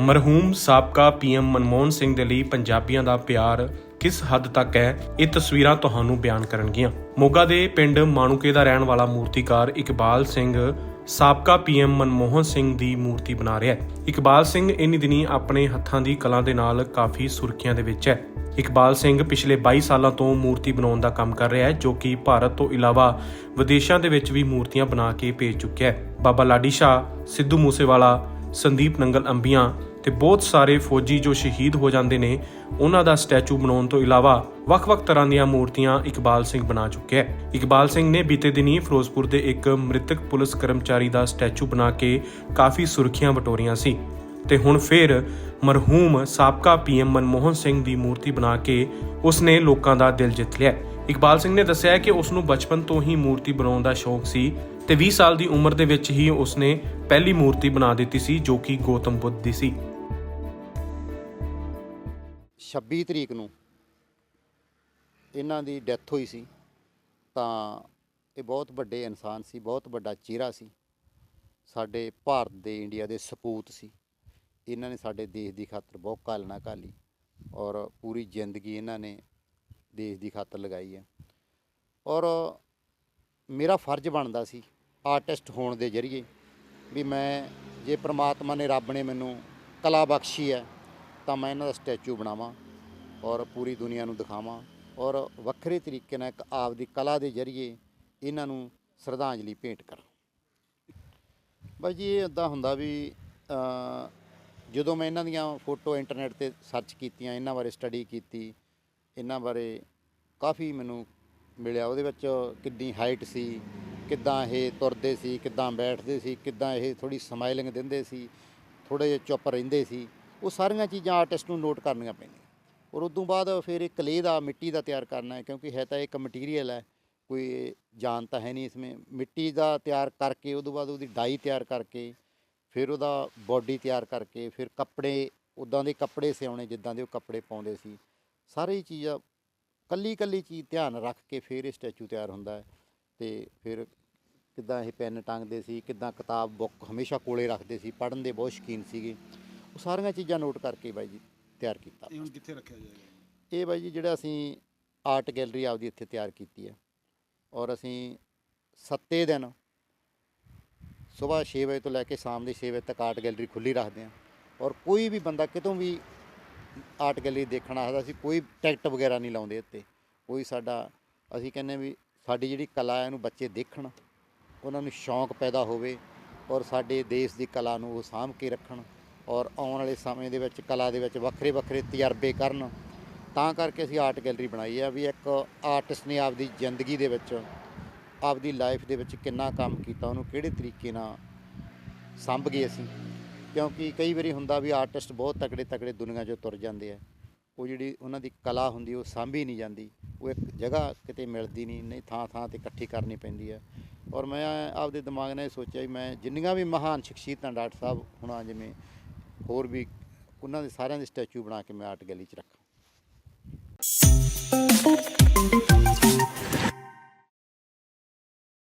ਮਰਹੂਮ ਸਾਬਕਾ ਪੀਐਮ ਮਨਮੋਹਨ ਸਿੰਘ ਦੇ ਲਈ ਪੰਜਾਬੀਆਂ ਦਾ ਪਿਆਰ ਕਿਸ ਹੱਦ ਤੱਕ ਹੈ? ਇਹ ਤਸਵੀਰਾਂ ਤੁਹਾਨੂੰ ਬਿਆਨ ਕਰਨਗੀਆਂ। ਮੋਗਾ ਦੇ ਪਿੰਡ ਮਾਣੂਕੇ ਦਾ ਰਹਿਣ ਵਾਲਾ ਮੂਰਤੀਕਾਰ ਇਕਬਾਲ ਸਿੰਘ ਸਾਬਕਾ ਪੀਐਮ ਮਨਮੋਹਨ ਸਿੰਘ ਦੀ ਮੂਰਤੀ ਬਣਾ ਰਿਹਾ ਹੈ। ਇਕਬਾਲ ਸਿੰਘ ਇਨੀ ਦਿਨੀ ਆਪਣੇ ਹੱਥਾਂ ਦੀ ਕਲਾ ਦੇ ਨਾਲ ਕਾਫੀ ਸੁਰਖੀਆਂ ਦੇ ਵਿੱਚ ਹੈ। ਇਕਬਾਲ ਸਿੰਘ ਪਿਛਲੇ 22 ਸਾਲਾਂ ਤੋਂ ਮੂਰਤੀ ਬਣਾਉਣ ਦਾ ਕੰਮ ਕਰ ਰਿਹਾ ਹੈ, ਜੋ ਕਿ ਭਾਰਤ ਤੋਂ ਇਲਾਵਾ ਵਿਦੇਸ਼ਾਂ ਦੇ ਵਿੱਚ ਵੀ ਮੂਰਤੀਆਂ ਬਣਾ ਕੇ ਭੇਜ ਚੁੱਕਿਆ ਹੈ। ਬਾਬਾ ਲਾਡੀ ਸ਼ਾਹ, ਸਿੱਧੂ ਮੂਸੇਵਾਲਾ ਸੰਦੀਪ ਨੰਗਲ ਅੰਬੀਆਂ ਤੇ ਬਹੁਤ ਸਾਰੇ ਫੌਜੀ ਜੋ ਸ਼ਹੀਦ ਹੋ ਜਾਂਦੇ ਨੇ, ਉਹਨਾਂ ਦਾ ਸਟੈਚੂ ਬਣਾਉਣ ਤੋਂ ਇਲਾਵਾ ਵੱਖ-ਵੱਖ ਤਰ੍ਹਾਂ ਦੀਆਂ ਮੂਰਤੀਆਂ ਇਕਬਾਲ ਸਿੰਘ ਬਣਾ ਚੁੱਕਿਆ ਹੈ। ਇਕਬਾਲ ਸਿੰਘ ਨੇ ਬੀਤੇ ਦਿਨੀ ਫਿਰੋਜ਼ਪੁਰ ਦੇ ਇੱਕ ਮ੍ਰਿਤਕ ਪੁਲਿਸ ਕਰਮਚਾਰੀ ਦਾ ਸਟੈਚੂ ਬਣਾ ਕੇ ਕਾਫੀ ਸੁਰਖੀਆਂ ਵਟੋਰੀਆਂ ਸੀ ਤੇ ਹੁਣ ਫਿਰ ਮਰਹੂਮ ਸਾਬਕਾ ਪੀਐਮ ਮਨਮੋਹਨ ਸਿੰਘ ਦੀ ਮੂਰਤੀ ਬਣਾ ਕੇ ਉਸਨੇ ਲੋਕਾਂ ਦਾ ਦਿਲ ਜਿੱਤ ਲਿਆ ਇਕਬਾਲ ਸਿੰਘ ਨੇ ਦੱਸਿਆ ਕਿ ਉਸ ਨੂੰ ਬਚਪਨ ਤੋਂ ਹੀ ਮੂਰਤੀ ਬਣਾਉਣ ਦਾ ਸ਼ੌਕ ਸੀ ਤੇ 20 ਸਾਲ ਦੀ ਉਮਰ ਦੇ ਵਿੱਚ ਹੀ ਉਸਨੇ ਪਹਿਲੀ ਮੂਰਤੀ ਬਣਾ ਦਿੱਤੀ ਸੀ ਜੋ ਕਿ ਗੌਤਮ ਬੁੱਧ ਦੀ ਸੀ। 26 ਤਰੀਕ ਨੂੰ ਇਹਨਾਂ ਦੀ ਡੈਥ ਹੋਈ ਸੀ ਤਾਂ ਇਹ ਬਹੁਤ ਵੱਡੇ ਇਨਸਾਨ ਸੀ, ਬਹੁਤ ਵੱਡਾ ਚਿਹਰਾ ਸੀ। ਸਾਡੇ ਭਾਰਤ ਦੇ ਇੰਡੀਆ ਦੇ ਸਪੂਤ ਸੀ। ਇਹਨਾਂ ਨੇ ਸਾਡੇ ਦੇਸ਼ ਦੀ ਖਾਤਰ ਬਹੁਤ ਘਾਲਣਾ ਘਾਲੀ ਔਰ ਪੂਰੀ ਜ਼ਿੰਦਗੀ ਇਹਨਾਂ ਨੇ ਦੇਸ਼ ਦੀ ਖਾਤਰ ਲਗਾਈ ਹੈ। ਔਰ ਮੇਰਾ ਫਰਜ਼ ਬਣਦਾ ਸੀ ਆਰਟਿਸਟ ਹੋਣ ਦੇ ਜ਼ਰੀਏ ਵੀ ਮੈਂ ਜੇ ਪ੍ਰਮਾਤਮਾ ਨੇ ਰੱਬ ਨੇ ਮੈਨੂੰ ਕਲਾ ਬਖਸ਼ੀ ਹੈ ਤਾਂ ਮੈਂ ਇਹਨਾਂ ਦਾ ਸਟੈਚੂ ਬਣਾਵਾਂ ਔਰ ਪੂਰੀ ਦੁਨੀਆ ਨੂੰ ਦਿਖਾਵਾਂ ਔਰ ਵੱਖਰੇ ਤਰੀਕੇ ਨਾਲ ਇੱਕ ਆਪਦੀ ਕਲਾ ਦੇ ਜ਼ਰੀਏ ਇਹਨਾਂ ਨੂੰ ਸ਼ਰਧਾਂਜਲੀ ਭੇਂਟ ਕਰਾਂ। ਬਾਈ ਜੀ ਇਹ ਇਦਾਂ ਹੁੰਦਾ ਵੀ ਜਦੋਂ ਮੈਂ ਇਹਨਾਂ ਦੀਆਂ ਫੋਟੋ ਇੰਟਰਨੈਟ ਤੇ ਸਰਚ ਕੀਤੀਆਂ, ਇਹਨਾਂ ਬਾਰੇ ਸਟੱਡੀ ਕੀਤੀ ਇਹਨਾਂ ਬਾਰੇ ਕਾਫੀ ਮੈਨੂੰ ਮਿਲਿਆ। ਉਹਦੇ ਵਿੱਚ ਕਿੰਨੀ ਹਾਈਟ ਸੀ, ਕਿੱਦਾਂ ਇਹ ਤੁਰਦੇ ਸੀ, ਕਿੱਦਾਂ ਬੈਠਦੇ ਸੀ, ਕਿੱਦਾਂ ਇਹ ਥੋੜੀ ਸਮਾਈਲਿੰਗ ਦਿੰਦੇ ਸੀ ਥੋੜੇ ਜਿਹਾ ਚੁੱਪ ਰਹਿੰਦੇ ਸੀ। ਉਹ ਸਾਰੀਆਂ ਚੀਜ਼ਾਂ ਆਰਟਿਸਟ ਨੂੰ ਨੋਟ ਕਰਨੀਆਂ ਪੈਂਦੀਆਂ। ਔਰ ਉਦੋਂ ਬਾਅਦ ਫਿਰ ਇਹ ਕਲੇ ਦਾ, ਮਿੱਟੀ ਦਾ ਤਿਆਰ ਕਰਨਾ ਹੈ, ਕਿਉਂਕਿ ਹੈ ਤਾਂ ਇੱਕ ਮਟੀਰੀਅਲ ਹੈ। ਕੋਈ ਜਾਨ ਤਾਂ ਹੈ ਨਹੀਂ ਇਸਮੇ। ਮਿੱਟੀ ਦਾ ਤਿਆਰ ਕਰਕੇ, ਉਦੋਂ ਬਾਅਦ ਉਹਦੀ ਡਾਈ ਤਿਆਰ ਕਰਕੇ, ਫਿਰ ਉਹਦਾ ਬਾਡੀ ਤਿਆਰ ਕਰਕੇ, ਫਿਰ ਕੱਪੜੇ, ਉਦਾਂ ਦੇ ਕੱਪੜੇ ਸਿਉਣੇ, ਜਿੱਦਾਂ ਦੇ ਉਹ ਕੱਪੜੇ ਪਾਉਂਦੇ ਸੀ। ਸਾਰੀ ਚੀਜ਼ਾਂ ਕੱਲੀ ਕੱਲੀ ਚੀਜ਼ ਧਿਆਨ ਰੱਖ ਕੇ ਫਿਰ ਇਹ ਸਟੈਚੂ ਤਿਆਰ ਹੁੰਦਾ ਹੈ ਤੇ ਫਿਰ ਕਿੱਦਾਂ ਇਹ ਪੈਨ ਟੰਗਦੇ ਸੀ ਕਿੱਦਾਂ ਕਿਤਾਬ ਬੁੱਕ ਹਮੇਸ਼ਾ ਕੋਲੇ ਰੱਖਦੇ ਸੀ ਪੜ੍ਹਨ ਦੇ ਬਹੁਤ ਸ਼ੌਕੀਨ ਸੀਗੇ। ਉਹ ਸਾਰੀਆਂ ਚੀਜ਼ਾਂ ਨੋਟ ਕਰਕੇ ਬਾਈ ਜੀ ਤਿਆਰ ਕੀਤਾ। ਇਹ ਹੁਣ ਕਿੱਥੇ ਰੱਖਿਆ ਜਾਏਗਾ? ਇਹ ਬਾਈ ਜੀ ਜਿਹੜਾ ਅਸੀਂ ਆਰਟ ਗੈਲਰੀ ਆਪਦੀ ਇੱਥੇ ਤਿਆਰ ਕੀਤੀ ਹੈ। ਔਰ ਅਸੀਂ ਸੱਤੇ ਦਿਨ ਸਵੇਰ 6 ਵਜੇ ਤੋਂ ਲੈ ਕੇ ਸ਼ਾਮ ਦੇ 6 ਵਜੇ ਤੱਕ ਆਰਟ ਗੈਲਰੀ ਖੁੱਲੀ ਰੱਖਦੇ ਹਾਂ। ਔਰ ਕੋਈ ਵੀ ਬੰਦਾ ਕਿਤੋਂ ਵੀ ਆਰਟ ਗੈਲਰੀ ਦੇਖਣ ਆਦਾ ਅਸੀਂ ਕੋਈ ਟਿਕਟ ਵਗੈਰਾ ਨਹੀਂ ਲਾਉਂਦੇ ਉੱਤੇ ਕੋਈ ਸਾਡਾ, ਅਸੀਂ ਕਹਿੰਦੇ ਵੀ ਸਾਡੀ ਜਿਹੜੀ ਕਲਾ ਹੈ ਉਹਨੂੰ ਬੱਚੇ ਦੇਖਣ, ਉਹਨਾਂ ਨੂੰ ਸ਼ੌਂਕ ਪੈਦਾ ਹੋਵੇ ਔਰ ਸਾਡੇ ਦੇਸ਼ ਦੀ ਕਲਾ ਨੂੰ ਉਹ ਸਾਂਭ ਕੇ ਰੱਖਣ ਔਰ ਆਉਣ ਵਾਲੇ ਸਮੇਂ ਦੇ ਵਿੱਚ ਕਲਾ ਦੇ ਵਿੱਚ ਵੱਖਰੇ ਵੱਖਰੇ ਤਜਰਬੇ ਕਰਨ। ਤਾਂ ਕਰਕੇ ਅਸੀਂ ਆਰਟ ਗੈਲਰੀ ਬਣਾਈ ਹੈ ਵੀ ਇੱਕ ਆਰਟਿਸਟ ਨੇ ਆਪਦੀ ਜ਼ਿੰਦਗੀ ਦੇ ਵਿੱਚ, ਆਪਦੀ ਲਾਈਫ ਦੇ ਵਿੱਚ ਕਿੰਨਾ ਕੰਮ ਕੀਤਾ, ਉਹਨੂੰ ਕਿਹੜੇ ਤਰੀਕੇ ਨਾਲ ਸੰਭ ਗਏ ਅਸੀਂ। ਕਿਉਂਕਿ ਕਈ ਵਾਰੀ ਹੁੰਦਾ ਵੀ ਆਰਟਿਸਟ ਬਹੁਤ ਤਕੜੇ ਤਕੜੇ ਦੁਨੀਆ 'ਚੋਂ ਤੁਰ ਜਾਂਦੇ ਆ। ਉਹ ਜਿਹੜੀ ਉਹਨਾਂ ਦੀ ਕਲਾ ਹੁੰਦੀ, ਉਹ ਸਾਂਭੀ ਨਹੀਂ ਜਾਂਦੀ। ਉਹ ਇੱਕ ਜਗ੍ਹਾ ਕਿਤੇ ਮਿਲਦੀ ਨਹੀਂ ਨਹੀਂ ਥਾਂ ਥਾਂ ਤੇ ਇਕੱਠੀ ਕਰਨੀ ਪੈਂਦੀ ਹੈ ਔਰ ਮੈਂ ਆਪਦੇ ਦਿਮਾਗ ਨਾਲ ਇਹ ਸੋਚਿਆ ਵੀ ਮੈਂ ਜਿੰਨੀਆਂ ਵੀ ਮਹਾਨ ਸ਼ਖਸੀਅਤਾਂ ਡਾਕਟਰ ਸਾਹਿਬ ਹੁਣਾਂ, ਜਿਵੇਂ ਹੋਰ ਵੀ ਉਹਨਾਂ ਦੇ ਸਾਰਿਆਂ ਦੇ ਸਟੈਚੂ ਬਣਾ ਕੇ ਮੈਂ ਆਰਟ ਗੈਲੀ 'ਚ ਰੱਖਾਂ।